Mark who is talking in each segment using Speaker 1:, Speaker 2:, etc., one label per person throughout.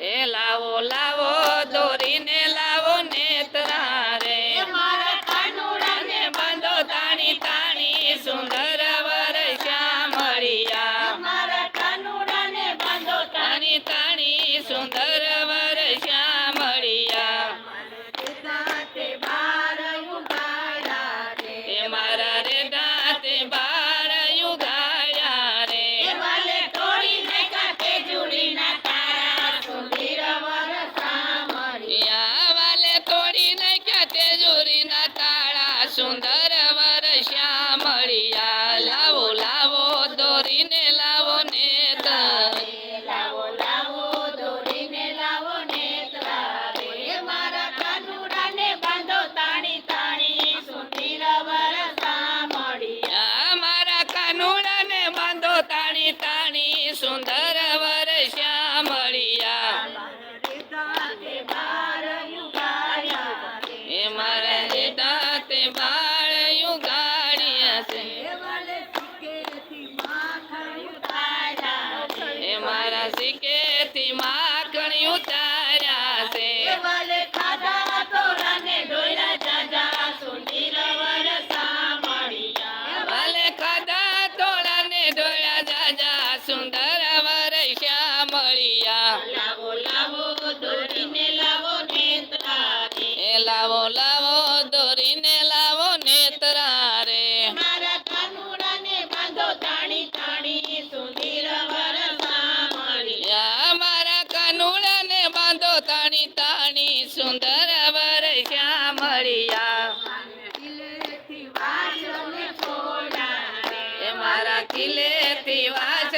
Speaker 1: એ લાવો લાવો દોરીને લાવો નેતરા રે
Speaker 2: મારા કાનુડાને
Speaker 1: બાંધો તાણી તાણી સુંદર વર શ્યામળિયા.
Speaker 2: મારા કાનુડાને બાંધો
Speaker 1: તાણી તાણી સુંદર
Speaker 2: વાણી સુંદર
Speaker 1: વર શ્યામળિયા.
Speaker 2: મારે
Speaker 1: દાતે બાર નેતા
Speaker 2: લાવો લાવો દોરીને લાવો
Speaker 1: લાવો લાવો રે
Speaker 2: મારા કાનુડાને બાંધો તાણી તાણી સુધીર વરસામણી
Speaker 1: યા મારા
Speaker 2: કિલે થી વાસ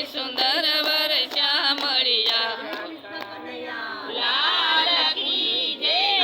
Speaker 2: 一瞬
Speaker 1: で